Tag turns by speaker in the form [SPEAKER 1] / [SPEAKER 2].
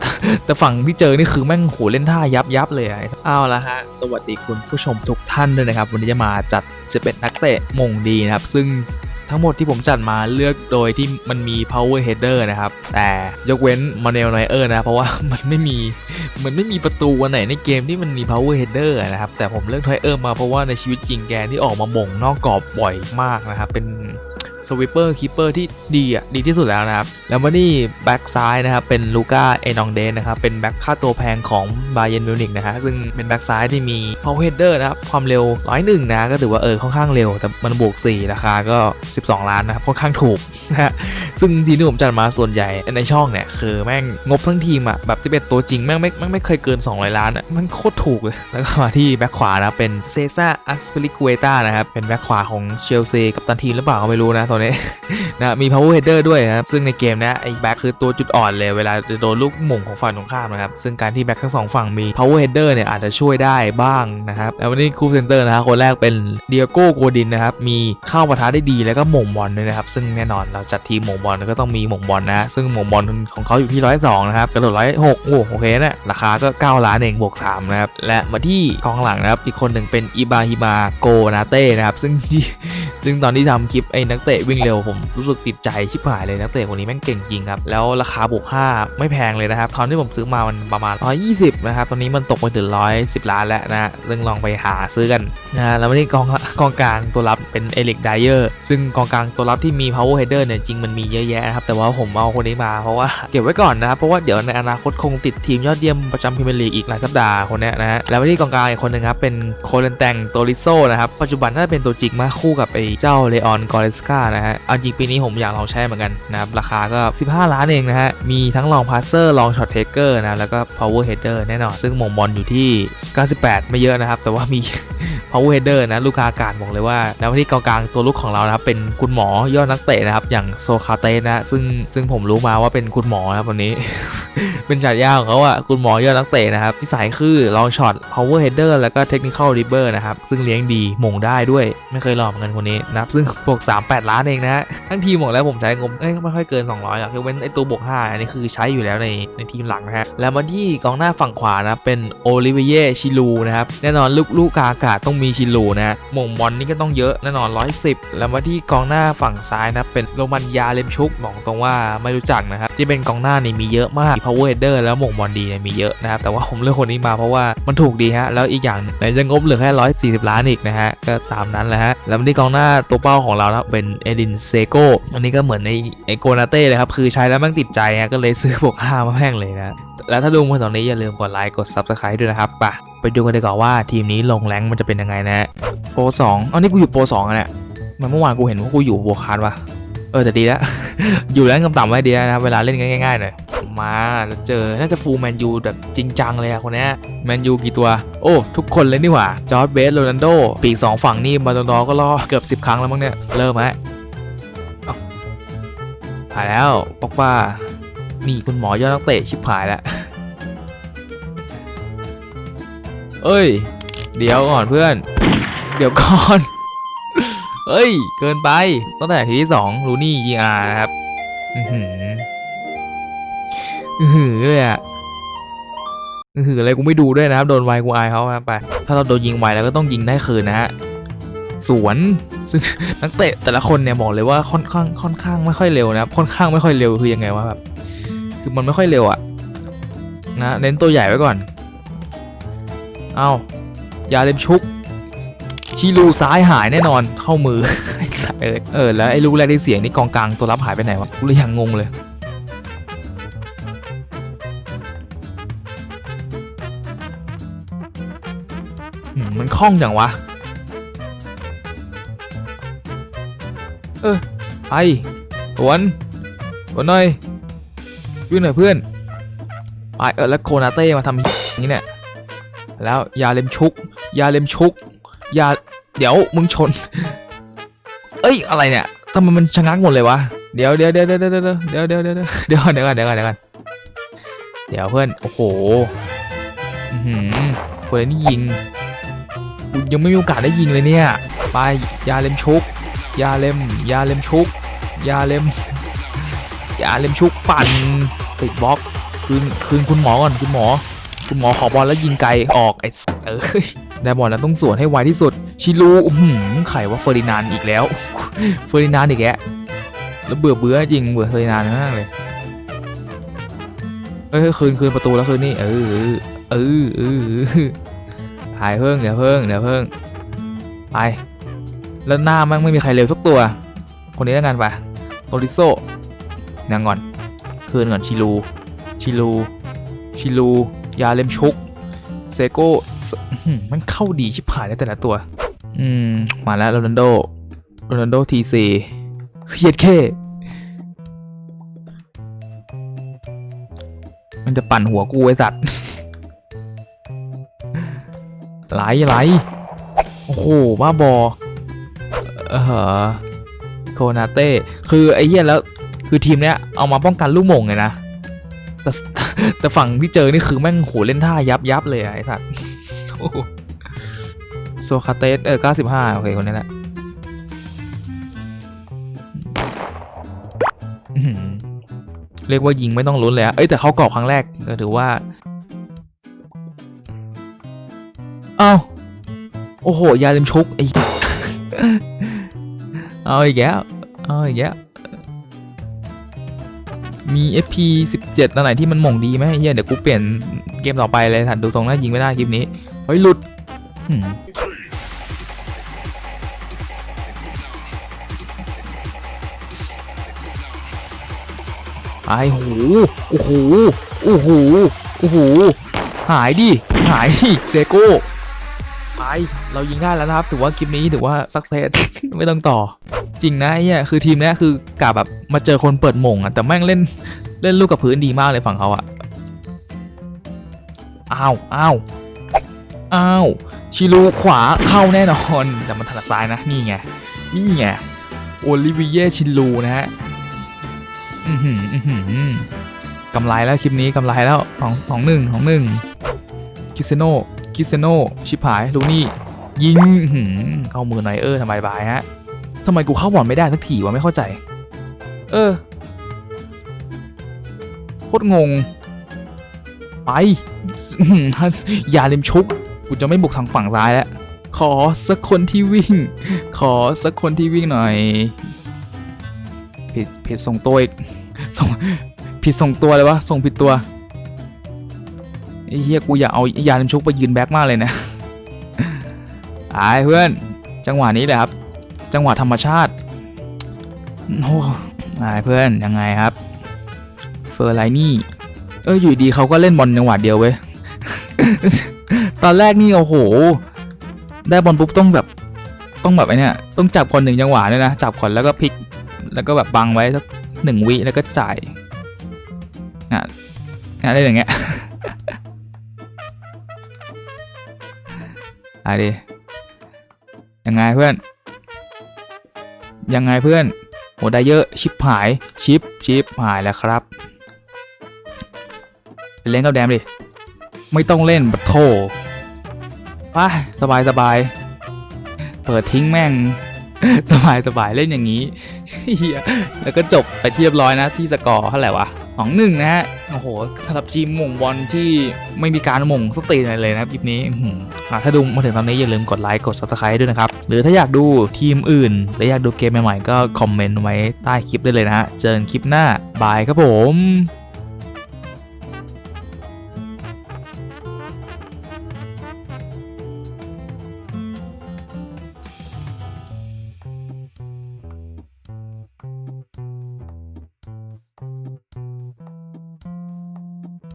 [SPEAKER 1] แต่แต่ฝั่งที่เจอนี่คือแม่งโหเล่นท่ายับยับเลยอะเอาละฮะ สวัสดีคุณผู้ชมทุกท่านด้วยนะครับ วันนี้จะมาจัด 11 นักเตะมงดีนะครับ ซึ่งทั้งหมดที่ผมจัดมาเลือกโดยที่มันมี power header นะครับ แต่ยกเว้นมาเนลไนเออร์นะ เพราะว่ามันไม่มีมันไม่มีประตูอันไหนในเกมที่มันมี power header นะครับ แต่ผมเลือกไทเออร์มาเพราะว่าในชีวิตจริงแกที่ออกมาหม่งนอกกรอบบ่อยมากนะครับเป็น สวิปเปอร์คีเปอร์ที่ดีอะดีที่สุดแล้วนะครับ แล้วมานี่แบ็กซ้ายนะครับ เป็นลูก้าเอนองเดนนะครับ เป็นแบ็กค่าตัวแพงของบาเยนมิวนิกนะฮะซึ่งเป็นแบ็กซ้ายที่มี power header นะครับ ความเร็วร้อยหนึ่งนะก็ถือว่าเออค่อนข้างเร็ว แต่มันบวก 4 ราคาก็ 12 ล้านนะครับค่อนข้างถูกนะฮะซึ่งทีมที่ผมจัดมาส่วนใหญ่ในช่องเนี่ยคือแม่งงบทั้งทีมอะแบบ11ตัวจริงแม่งไม่แม่งไม่เคยเกิน 200 ล้านอะมันโคตรถูกเลยแล้วก็มาที่แบ็คขวานะเป็นเซซ่าอัสเปริกเวตานะครับเป็นแบ็คขวาของเชลซีกับตันทีมหรือเปล่าก็ไม่รู้นะตัวนี้นะมี power header ด้วยนะครับซึ่งในเกมนี้ไอ้แบ็คคือตัวจุดอ่อนเลยเวลาจะโดนลูกหม่งของฝั่งตรงข้ามนะครับซึ่งการที่แบ็คทั้งสองฝั่งมี power header เนี่ยอาจจะช่วยได้บ้างนะครับแล้ววันนี้คูเซนเตอร์นะครับคนแรกเป็นเดียโก้โกดินนะครับมีเข้าปะทะได้ดีแล้วก็หม่งบอลด้วยนะครับซึ่งแน่นอนเราจัดทีมหม่งบอลก็ต้องมีหม่งบอลนะซึ่งหม่งบอลของเขาอยู่ที่ร้อยสองนะครับกระโดดร้อยหกโอ้โอเคนะราคาก็ 9 ล้านเองบวก3นะครับและมาที่กองหลังนะครับอีกคนหนึ่งเป็นอิบาฮิมาโกนาเต้นะครับซึ่ง ซึ่งตอนที่ทำคลิปไอ้นักเตะวิ่งเร็วผมรู้สึกติดใจชิบหายเลยนักเตะคนนี้แม่งเก่งจริงครับ แล้วราคาบวก5ไม่แพงเลยนะครับ ตอนที่ผมซื้อมามันประมาณ 120 นะครับ ตอนนี้มันตกไปถึง 110 ล้านแล้วนะซึ่งลองไปหาซื้อกันนะแล้วมาที่กองกองกลางตัวรับเป็นเอลิกไดเออร์ซึ่งกองกลางตัวรับที่มี power header เนี่ยจริงมันมีเยอะแยะนะครับแต่ว่าผมเอาคนนี้มาเพราะว่าเก็บไว้ก่อนนะครับเพราะว่าเดี๋ยวในอนาคตคงติดทีมยอดเยี่ยมประจำพรีเมียร์ลีกอีกหลายสัปดาห์คนนี้นะแล้วมาที่กองกลางอีกคนหนึงครับเป็นโคเลนแตงโตริโซนะครับปัจจุบันน่าจะเป็นตัวจริงมากคู่กับไอเจ้าเลออนกอเรสกานะฮะ เอาจริงปีนี้ผมอยากลองใช้เหมือนกันนะครับ ราคาก็ 15 ล้านเองนะฮะ มีทั้งลองพาสเซอร์ลองช็อตเทคเกอร์นะแล้วก็พาวเวอร์เฮดเดอร์แน่นอน ซึ่งหม่งบอลอยู่ที่ 98 ไม่เยอะนะครับ แต่ว่ามี power header นะลูกาอากาศบอกเลยว่าแล้วที่กองกลางตัวลุกของเรานะครับเป็นคุณหมอยอดนักเตะนะครับอย่างโซคาเตนะซึ่งซึ่งผมรู้มาว่าเป็นคุณหมอครับวันนี้ เป็นฉายาของเขาอะคุณหมอยอดนักเตะนะครับนิสัยคือลองช็อต power header แล้วก็ technical dribble นะครับซึ่งเลี้ยงดีมงได้ด้วยไม่เคยหลองเหมือนกันคนนี้นะครับซึ่งบวก38 ล้านเองนะฮะทั้งทีมบอกแล้วผมใช้งบไม่ค่อยเกิน 200หรอกยกเว้นไอตัวบวก5อันนี้คือใช้อยู่แล้วในในทีมหลังนะฮะแล้วมาที่กองหน้าฝั่งขวานะเป็นโอลิเวียชิลูนะครับแน่นอนลูกลูกกาอากาศต้องมีีชิลูนะฮะหม่งบอลนี่ก็ต้องเยอะแน่นอน 110 แล้วมาที่กองหน้าฝั่งซ้ายนะ เป็นโรมันยาเลมชุกบอกตรงว่าไม่รู้จักนะครับ ที่เป็นกองหน้านี่มีเยอะมาก power header แล้วหม่งบอลดีเนี่ยมีเยอะนะครับ แต่ว่าผมเลือกคนนี้มาเพราะว่ามันถูกดีฮะ แล้วอีกอย่างไหนจะงบเหลือแค่ 140 ล้านอีกนะฮะ ก็ตามนั้นแหละฮะ แล้วมาที่กองหน้าตัวเป้าของเรานะครับเป็นเอดินเซโกอันนี้ก็เหมือนในไอโกนาเต้เลยครับ คือใช้แล้วม่งติดใจฮะ ก็เลยซื้อบวก5มาแพงเลยนะ แล้วถ้าดูมาตอนนี้อย่าลืมกดไลค์กด Subscribe ด้วยนะครับไปไปดูกันดีกว่าว่าทีมนี้ลงแรงมันจะเป็นยังไงนะฮะโปรสองอ๋อนี่กูอยู่โปรสองอะเนี่ยมันเมื่อวานกูเห็นว่ากูอยู่บัวคาร์ดวะเออแต่ดีแล้ว อยู่แรงค์ต่ำไว้ดีแล้วนะเวลาเล่นง่ายๆหน่อยมาแล้วเจอน่าจะฟูลแมนยูแบบจริงจังเลยอะคนนี้แมนยูกี่ตัว โอ้ทุกคนเลยนี่หว่าจอร์ดเบสโรนัลโดปีกสองฝั่งนี่บาโลนก็รอเกือบ 10 ครั้งแล้วมั้งเนี่ย เริ่มฮะเอ้าหายแล้วบอกว่า มีคุณหมอยอดนักเตะชิบหายแล้ว เอ้ย เดี๋ยวก่อนเพื่อน เดี๋ยวก่อนเฮ้ย เกินไป ตั้งแต่ทีที่สองลูนี่ยิงอานะครับ อือหืออือหือเลยอะอือหืออะไรกูไม่ดูด้วยนะครับ โดนไวกูอายเขานะไป ถ้าเราโดนยิงไวแล้วก็ต้องยิงได้คืนนะฮะสวนซึ่งนักเตะแต่ละคนเนี่ยบอกเลยว่าค่อนข้างค่อนข้างไม่ค่อยเร็วนะครับค่อนข้างไม่ค่อยเร็วคือยังไงวะแบบ คือมันไม่ค่อยเร็วอะนะเน้นตัวใหญ่ไว้ก่อน เอายาเล็มชุกชิลูซ้ายหายแน่นอนเข้ามือไอ้สัสเออเออแล้วไอ้ลูกแรกที่เสียงนี่กองกลางตัวรับหายไปไหนวะกูเลยยังงงเลยอืมมันคล่องจังวะ เออไปหวนหวนหน่อย วิ่งหน่อยเพื่อนไปเออแล้วโคนาเต้มาทำอย่างนี้เนี่ยแล้วยาเล็มชุก ยาเล็มชุกยาเดี๋ยวมึงชน เอ้ยอะไรเนี่ยทำไมมันชะงักหมดเลยวะเดี๋ยวเดี๋ยวเดี๋ยวเดี๋ยวเดี๋ยวเดี๋ยวเดี๋ยวเดี๋ยวเดี๋ยวเดี๋ยวเดี๋ยวก่อนเดี๋ยวก่อนเดี๋ยวก่อนเดี๋ยวเพื่อนโอ้โหอือหือคนนี้ยิงยังไม่มีโอกาสได้ยิงเลยเนี่ยไปยาเล็มชุกยาเล็มยาเล็มชุกยาเล็มยาเล็มชุกปั่น ติดบล็อกคืนคืนคุณหมอก่อนคุณหมอ คุณหมอขอบอลแล้วยิงไกลออกไอ้สัสเอ้ยได้บอลแล้วต้องสวนให้ไวที่สุด ชิลูหือไขว่าเฟอร์ดินานอีกแล้ว เฟอร์ดินานอีกแล้วแล้วเบื่อเบื่อจริงเบื่อเฟอร์ดินานมากเลยเอ้ยคืนคืนประตูแล้วคืนนี่เออเออเออเออถ่ายเพิ่งเดี๋ยวเพิ่งเดี๋ยวเพิ่งไปแล้วหน้ามันไม่มีใครเร็วสักตัว คนนี้แล้วกันไปโตริโซยังก่อน คืนก่อนชิลูชิลูชิลูยาเลมชุกเซโก้มันเข้าดีชิบหายในแต่ละตัว อืม มาแล้วโรนัลโดโรนัลโดทีซีเฮียดเคมันจะปั่นหัวกูไอ้สัตว์ไหลไหลโอ้โหบ้าบอเออโคนาเต้ คือไอ้เหี้ยแล้ว คือทีมเนี้ยเอามาป้องกันลูกมงไงนะแต่แต่ฝั่งที่เจอนี่คือแม่งโหเล่นท่ายับยับเลยไอ้สัตว์โซคาเตสเออ95โอเคคนนี้แหละเรียกว่ายิงไม่ต้องลุ้นเลยอะเอ้ยแต่เขากรอบครั้งแรกก็ถือว่า เอาโอ้โห ยาเลมชุกไอ้เอาอีกแล้วเอาอีกแล้ว มี FP 17อันไหนที่มันหม่งดีไหมเฮียเดี๋ยวกูเปลี่ยนเกมต่อไปเลยถัดดูตรงหน้ายิงไม่ได้คลิปนี้ เฮ้ย หลุดไอ้โหโอ้โหโอ้โหโอ้โหหายดิ หายดิเซโก้ไปเรายิงได้แล้วนะครับ ถือว่าคลิปนี้ถือว่าสักเซสไม่ต้องต่อ จริงนะไอ้เนี่ยคือทีมเนี้ยคือกะแบบมาเจอคนเปิดหม่งอะแต่แม่งเล่นเล่นลูกกับพื้นดีมากเลยฝั่งเขาอะอ้าวอ้าวอ้าวชิลูขวาเข้าแน่นอนแต่มันถนัดซ้ายนะนี่ไงนี่ไงโอลิเวียชิลูนะฮะอือหืออือหือกำไรแล้วคลิปนี้กำไรแล้วสองสองหนึ่งสองหนึ่งคิเซโนคิเซโนชิบหายลูนี่ยิงเข้ามือหน่อยเออทำไมบายฮะ ทำไมกูเข้าบอลไม่ได้สักทีวะไม่เข้าใจ เออ โคตรงง ไป อย่าเล็มชุก กูจะไม่บุกทางฝั่งซ้ายแล้ว ขอสักคนที่วิ่ง ขอสักคนที่วิ่งหน่อย ผิดผิดส่งตัวอีกส่งผิดส่งตัวเลยวะ ส่งผิดตัวไอ้เฮียกูอยากเอายาเล็มชุกไปยืนแบ็กมากเลยนะไอ้เพื่อน จังหวะนี้แหละครับ จังหวะธรรมชาติโอ้ยเพื่อนยังไงครับเฟอร์ไลนี่เอออยู่ดีเขาก็เล่นบอลจังหวะเดียวเว้ยตอนแรกนี่โอ้โห ได้บอลปุ๊บต้องแบบต้องแบบไอ้เนี่ยต้องจับคนหนึ่งจังหวะด้วยนะจับคนแล้วก็พลิก แล้วก็แบบบังไว้สักหนึ่งวิแล้วก็จ่ายอะอะได้อย่างเงี้ยอะดิยังไงเพื่อน ยังไงเพื่อนโหได้เยอะชิปหายชิปชิปหายแล้วครับ เล่นกับแดมดิ ไม่ต้องเล่นบัตโทไปสบายสบายเปิดทิ้งแม่ง สบายสบายเล่นอย่างนี้ เฮียแล้วก็จบไปเรียบร้อยนะที่สกอร์เท่าไหร่วะสองหนึ่งนะฮะ โอ้โหสำหรับทีมม่งบอลที่ไม่มีการม่งสตีนอะไรเลยนะคลิปนี้หืออะถ้าดูมาถึงตอนนี้อย่าลืมกดไลค์กด subscribe ด้วยนะครับ หรือถ้าอยากดูทีมอื่น หรืออยากดูเกมใหม่ๆ ก็คอมเมนต์ไว้ใต้คลิปได้เลยนะฮะ เจอกันคลิปหน้า บายครับผม